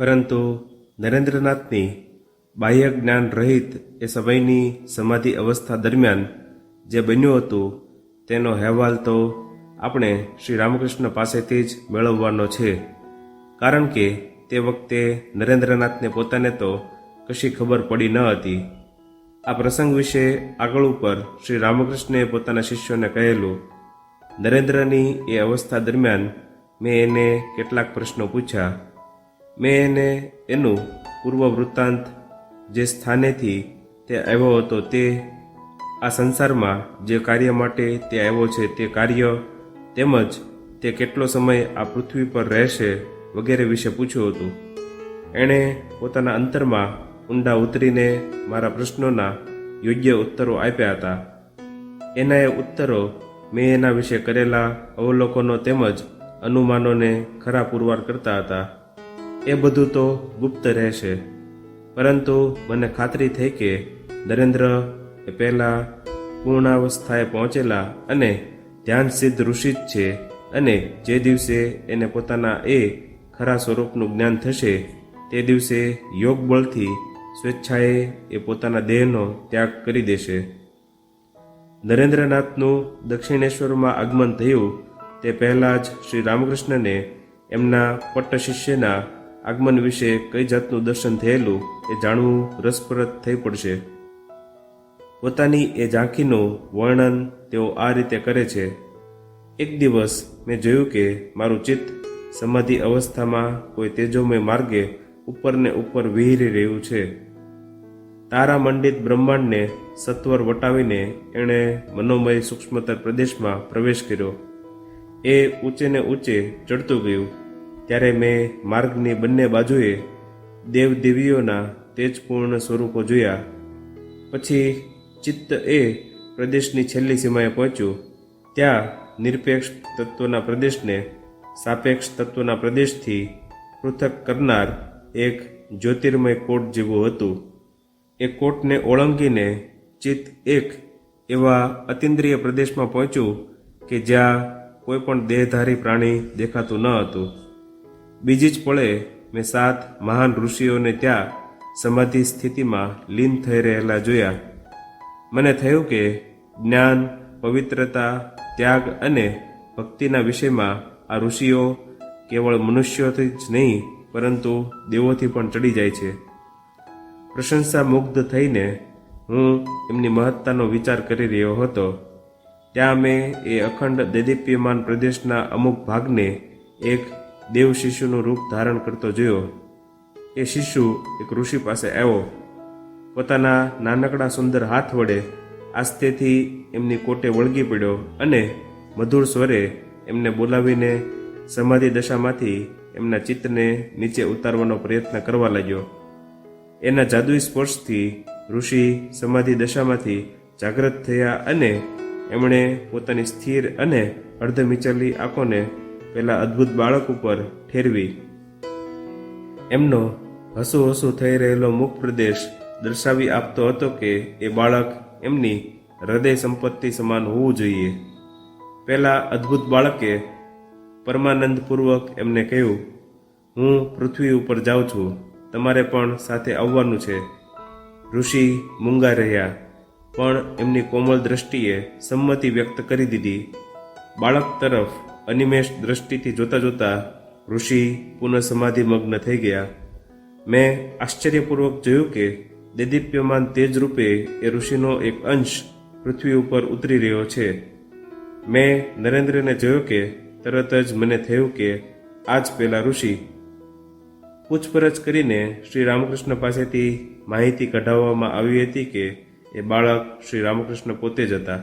પરંતુ નરેન્દ્રનાથની બાહ્ય જ્ઞાન રહિત એ સમયની સમાધિ અવસ્થા દરમિયાન જે બન્યું હતું, તેનો અહેવાલ તો આપણે શ્રી રામકૃષ્ણ પાસેથી જ મેળવવાનો છે. કારણ કે તે વખતે નરેન્દ્રનાથને પોતાને તો કશી ખબર પડી ન હતી. આ પ્રસંગ વિશે આગળ ઉપર શ્રી રામકૃષ્ણએ પોતાના શિષ્યોને કહેલું, નરેન્દ્રની એ અવસ્થા દરમિયાન મેં એને કેટલાક પ્રશ્નો પૂછ્યા. મેં એને એનું પૂર્વ વૃત્તાંત જે સ્થાનેથી તે આવ્યો હતો તે આ સંસારમાં જે કાર્ય માટે તે આવ્યો છે તે કાર્ય તેમજ તે કેટલો સમય આ પૃથ્વી પર રહેશે વગેરે વિશે પૂછ્યું હતું. એણે પોતાના અંતરમાં ઊંડા ઉતરીને મારા પ્રશ્નોના યોગ્ય ઉત્તરો આપ્યા હતા. એના એ ઉત્તરો મેં એના વિશે કરેલા અવલોકનો તેમજ અનુમાનોને ખરા પુરવાર કરતા હતા. એ બધું તો ગુપ્ત રહેશે. પરંતુ મને ખાતરી થઈ કે નરેન્દ્ર એ પહેલાં પૂર્ણાવસ્થાએ પહોંચેલા અને ધ્યાન સિદ્ધ ઋષિ જ છે અને જે દિવસે એને પોતાના એ ખરા સ્વરૂપનું જ્ઞાન થશે, તે દિવસે યોગ બળથી સ્વેચ્છાએ એ પોતાના દેહનો ત્યાગ કરી દેશે. નરેન્દ્રનાથનું દક્ષિણેશ્વરમાં આગમન થયું, તે પહેલાં જ શ્રી રામકૃષ્ણને એમના પટ્ટ શિષ્યના આગમન વિશે કઈ જાતનું દર્શન થયેલું એ જાણવું રસપ્રદ થઈ પડશે. પોતાની એ ઝાંખીનું વર્ણન તેઓ આ રીતે કરે છે. એક દિવસ મેં જોયું કે મારું ચિત્ત સમાધિ અવસ્થામાં કોઈ તેજોમય માર્ગે ઉપરને ઉપર વિહરી રહ્યું છે. તારા મંડિત બ્રહ્માંડને સત્વર વટાવીને એણે મનોમય સૂક્ષ્મતર પ્રદેશમાં પ્રવેશ કર્યો. એ ઊંચે ને ઊંચે ચડતું ગયું. ત્યારે મેં માર્ગની બંને બાજુએ દેવદેવીઓના તેજપૂર્ણ સ્વરૂપો જોયા. પછી ચિત્ત એ પ્રદેશની છેલ્લી સીમાએ પહોંચ્યું. ત્યાં નિરપેક્ષ તત્વના પ્રદેશને સાપેક્ષ તત્વના પ્રદેશથી પૃથક કરનાર એક જ્યોતિર્મય કોટ જેવું હતું. એ કોટને ઓળંગીને ચિત્ત એક એવા અતિન્દ્રિય પ્રદેશમાં પહોંચ્યું કે જ્યાં કોઈ પણ દેહધારી પ્રાણી દેખાતું ન હતું. બીજી જ પળે મેં સાત મહાન ઋષિઓને ત્યાં સમાધિ સ્થિતિમાં લીન થઈ રહેલા જોયા. મને થયું કે જ્ઞાન, પવિત્રતા, ત્યાગ અને ભક્તિના વિષયમાં આ ઋષિઓ કેવળ મનુષ્યોથી જ નહીં, પરંતુ દેવોથી પણ ચડી જાય છે. પ્રશંસા મુગ્ધ થઈને હું એમની મહત્તાનો વિચાર કરી રહ્યો હતો. ત્યાં મેં એ અખંડ દેદીપ્યમાન પ્રદેશના અમુક ભાગને એક દેવ શિશુનું રૂપ ધારણ કરતો જોયો. એ શિશુ એક ઋષિ પાસે આવ્યો. પોતાના નાનકડા સુંદર હાથ વડે આસ્તેથી એમની કોટે વળગી પડ્યો અને મધુર સ્વરે એમને બોલાવીને સમાધિ દશામાંથી એમના ચિત્તને નીચે ઉતારવાનો પ્રયત્ન કરવા લાગ્યો. એના જાદુઈ સ્પર્શથી ઋષિ સમાધિ દશામાંથી જાગૃત થયા અને એમણે પોતાની સ્થિર અને અર્ધમિચલી આંખોને પેલા અદ્ભુત બાળક ઉપર ઠેરવી. એમનો હસુ હસુ થઈ રહેલો મુખ પ્રદેશ દર્શાવી આપતો હતો કે એ બાળક એમની હૃદય સંપત્તિ સમાન હોવું જોઈએ. પહેલા અદ્ભુત બાળકે પરમાનંદપૂર્વક એમને કહ્યું, હું પૃથ્વી ઉપર જાઉં છું. તમારે પણ સાથે આવવાનું છે. ઋષિ મૂંગા રહ્યા, પણ એમની કોમળ દ્રષ્ટિએ સંમતિ વ્યક્ત કરી દીધી. બાળક તરફ અનિમેષ દ્રષ્ટિથી જોતા જોતા ઋષિ પુનઃ સમાધિમગ્ન થઈ ગયા. મેં આશ્ચર્યપૂર્વક જોયું કે દેદીપ્યમાન તેજ રૂપે એ ઋષિનો એક અંશ પૃથ્વી ઉપર ઉતરી રહ્યો છે. મેં નરેન્દ્રને જોયો કે તરત જ મને થયું કે આજ પેલા ઋષિ. પૂછપરછ કરીને શ્રી રામકૃષ્ણ પાસેથી માહિતી કઢાવવામાં આવી હતી કે એ બાળક શ્રી રામકૃષ્ણ પોતે જ હતા.